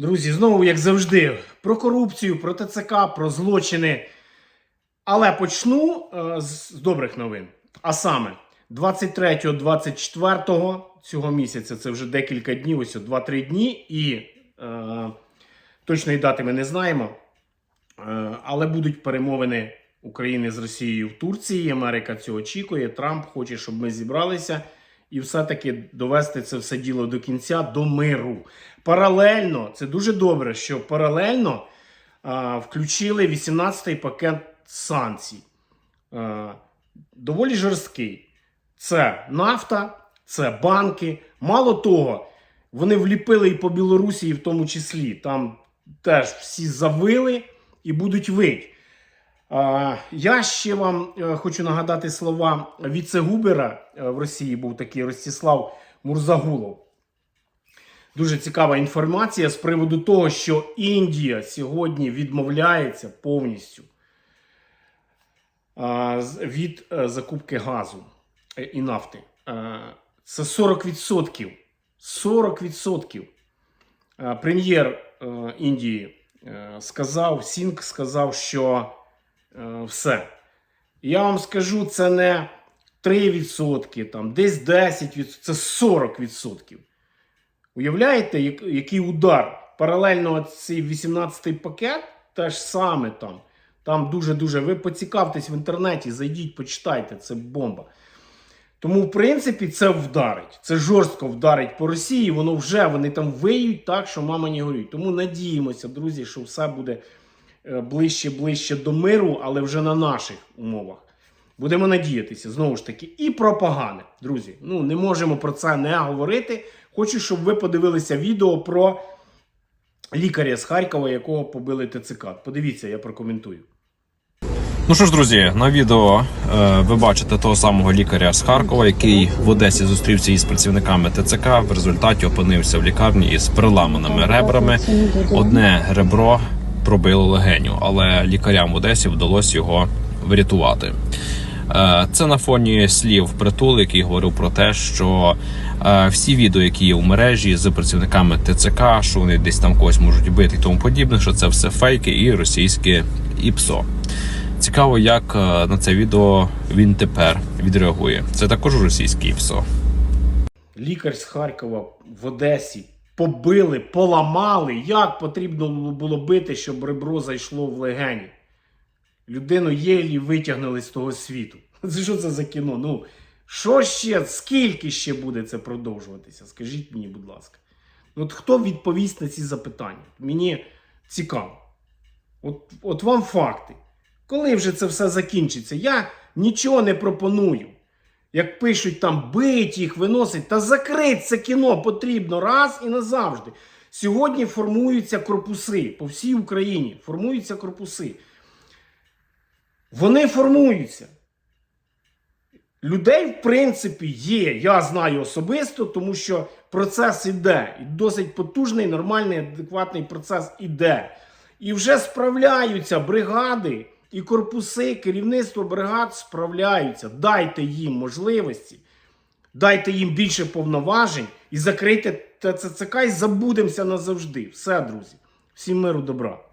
Друзі, знову, як завжди, про корупцію, про ТЦК, про злочини. Але почну е, з добрих новин. А саме, 23-24 цього місяця, це вже декілька днів, ось 2-3 дні, і е, точної дати ми не знаємо. Е, але будуть перемовини України з Росією в Турції. Америка цього очікує. Трамп хоче, щоб ми зібралися і все-таки довести це все діло до кінця до миру. Паралельно, це дуже добре, що паралельно а, включили 18-й пакет санкцій. А, доволі жорсткий. Це нафта, це банки. Мало того, вони вліпили і по Білорусі, в тому числі. Там теж всі завили і будуть вить. Я ще вам е, хочу нагадати слова віце-губера е, в Росії був такий Ростислав Мурзагулов. Дуже цікава інформація з приводу того, що Індія сьогодні відмовляється повністю від е, закупки газу і нафти. Це 40%. 40%. Е, Прем'єр Індії сказав, Сінг сказав, що все. Я вам скажу, це не 3%, там, десь 10%, це 40%. Уявляєте, як- який удар? Паралельно цей 18-й пакет теж саме там. Там дуже-дуже. Ви поцікавтесь в інтернеті, зайдіть, почитайте, це бомба. Тому, в принципі, це вдарить. Це жорстко вдарить по Росії. Воно вже вони там виють так, що мама не горюють. Тому надіємося, друзі, що все буде е, ближче ближче до миру, але вже на наших умовах. Будемо надіятися, знову ж таки, і про погане, друзі. Ну, не можемо про це не говорити. Хочу, щоб ви подивилися відео про лікаря з Харкова, якого побили ТЦК. Подивіться, я прокоментую. Ну що ж, друзі, на відео е, ви бачите того самого лікаря з Харкова, який в Одесі зустрівся із працівниками ТЦК. В результаті опинився в лікарні із переламаними ребрами. Одне ребро пробило легеню, але лікарям в Одесі вдалося його врятувати. Е, Це на фоні слів притул, який говорив про те, що е, всі відео, які є у мережі з працівниками ТЦК, що вони десь там когось можуть бити і тому подібне, що це все фейки і російське ІПСО. Цікаво, як е, на це відео він тепер відреагує. Це також російське ІПСО. Лікар з Харкова в Одесі побили, поламали. Як потрібно було бити, щоб ребро зайшло в легені? Людину єлі витягнули з того світу. Це що це за кіно? Ну, що ще, скільки ще буде це продовжуватися? Скажіть мені, будь ласка. От хто відповість на ці запитання? Мені цікаво. От, от вам факти. Коли вже це все закінчиться? Я нічого не пропоную. Як пишуть там бить їх, виносить, та закрить це кіно потрібно раз і назавжди. Сьогодні формуються корпуси по всій Україні. Формуються корпуси. Вони формуються. Людей, в принципі, є. Я знаю особисто, тому що процес іде. І досить потужний, нормальний, адекватний процес іде. І вже справляються бригади і корпуси, керівництво бригад справляються. Дайте їм можливості, дайте їм більше повноважень і закрийте ТЦК і забудемося назавжди. Все, друзі. Всім миру добра.